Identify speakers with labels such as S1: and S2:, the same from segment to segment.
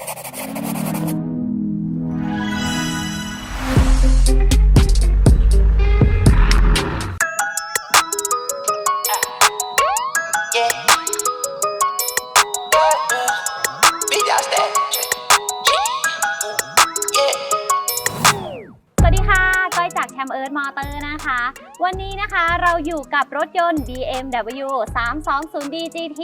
S1: สวัสดีค่ะก้อยจากแคมเอิร์ธมอเตอร์นะคะ วันนี้นะคะเราอยู่กับรถยนต์ BMW 320D GT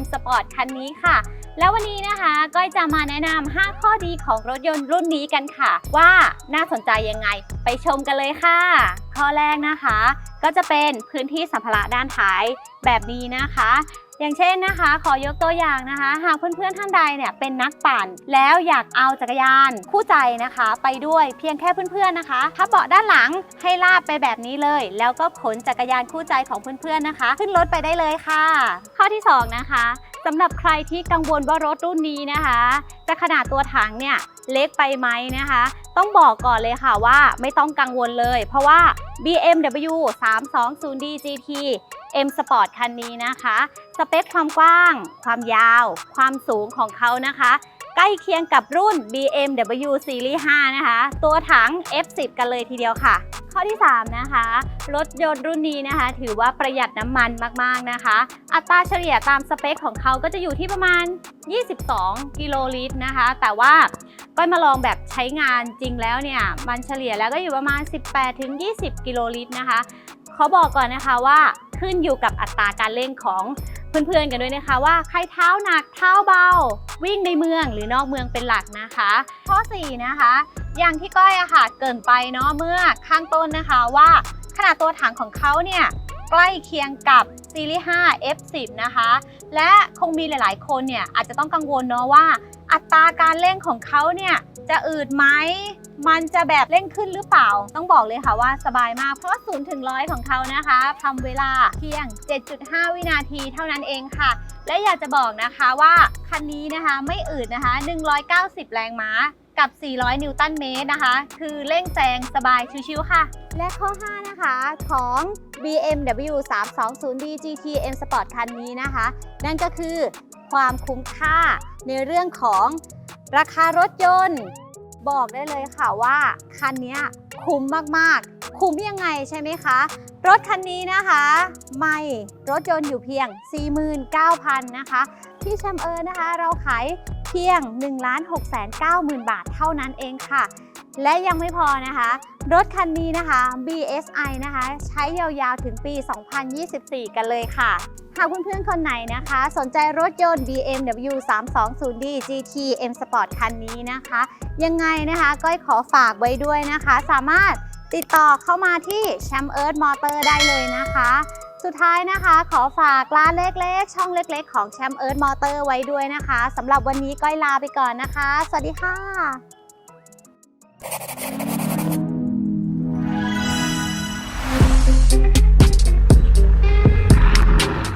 S1: M Sport คันนี้ค่ะ แล้ววันนี้นะคะก้อยจะมาแนะนำ5ข้อดีของรถยนต์รุ่นนี้กันค่ะ ว่าน่าสนใจยังไงไปชมกันเลยค่ะ ข้อแรกนะคะ ก็จะเป็นพื้นที่สัมภาระด้านท้ายแบบนี้นะคะ อย่างเช่นนะคะ ขอยกตัวอย่างนะคะ หากเพื่อนๆท่านใดเนี่ยเป็นนักปั่น แล้วอยากเอาจักรยานคู่ใจนะคะ ไปด้วยเพียงแค่เพื่อนๆนะคะถ้าเบาะด้านหลังให้ลาบไปแบบนี้เลย แล้วก็ขนจักรยานคู่ใจของเพื่อนๆนะคะ ขึ้นรถไปได้เลยค่ะ ข้อที่สองนะคะสำหรับใครที่กังวลว่ารถรุ่นนี้นะคะ จะขนาดตัวถังเนี่ยเล็กไปไหมนะคะ ต้องบอกก่อนเลยค่ะว่าไม่ต้องกังวลเลย เพราะว่า BMW 320D GT M Sport คันนี้นะคะ สเปคความกว้าง ความยาว ความสูงของเขานะคะ ใกล้เคียงกับรุ่น BMW Series 5 นะคะ ตัวถัง F10 กันเลยทีเดียวค่ะ ข้อที่ 3 นะคะ รถยนต์รุ่นนี้นะคะ ถือว่าประหยัดน้ำมันมากๆนะคะ อัตราเฉลี่ยตามสเปคของเขาก็จะอยู่ที่ประมาณ 22 กิโลลิตรนะคะ แต่ว่าก็มาลองแบบใช้งานจริงแล้วเนี่ย มันเฉลี่ยแล้วก็อยู่ประมาณ 18-20 กิโลลิตรนะคะเขาบอกก่อนนะคะว่าขึ้นอยู่กับอัตราการเร่งของเพื่อนๆกันด้วยนะคะว่าใครเท้าหนักเท้าเบา วิ่งในเมืองหรือนอกเมืองเป็นหลักนะคะ ข้อ 4 นะคะ อย่างที่ก้อยอะค่ะเกินไปเนาะเมื่อข้างต้นนะคะว่าขนาดตัวถังของเขาเนี่ยใกล้เคียงกับซีรีส์ 5 F10 นะคะ และคงมีหลาย ๆ คนเนี่ยอาจจะต้องกังวลเนาะว่า อัตราการเร่งของเขาเนี่ยจะอืดไหม มันจะแบบเร่งขึ้นหรือเปล่า ต้องบอกเลยค่ะว่าสบายมาก เพราะ0ถึง100 ของเขานะคะทำเวลาเพียง 7.5 วินาทีเท่านั้นเองค่ะ และอยากจะบอกนะคะว่าคันนี้นะคะไม่อืดนะคะ 190 แรงม้า กับ 400 นิวตันเมตรนะคะ คือเร่งแซงสบายชิวๆค่ะ และข้อ 5 นะคะของ BMW 320D GT M Sport คันนี้นะคะ นั่นก็คือความคุ้มค่าในเรื่องของราคารถยนต์ บอกได้เลยค่ะว่าคันนี้คุ้มมากๆ คุ้มยังไงใช่ไหมคะ รถคันนี้นะคะ ไม่รถยนต์อยู่เพียง 49,000 นะคะ ที่แชมเออร์นะคะ เราขาย พียง 1 6 9 0 0 0 0 บาทเท่านั้นเองค่ะ และยังไม่พอนะคะ รถคันนี้นะคะ BSI นะคะ ใช้ยาวๆถึงปี 2024 กันเลยค่ะ หากเพื่อนๆคนไหนนะคะ สนใจรถยนต์ BMW 320D GT M Sport คันนี้นะคะ ยังไงนะคะก้อยขอฝากไว้ด้วยนะคะ สามารถติดต่อเข้ามาที่แชมเอิร์ธมอเตอร์ได้เลยนะคะ สุดท้ายนะคะ ขอฝากร้านเล็กๆ ช่องเล็กๆ ของแชมป์เอิร์ธมอเตอร์ไว้ด้วยนะคะสำหรับวันนี้ก้อยลาไปก่อนนะคะ สวัสดีค่ะ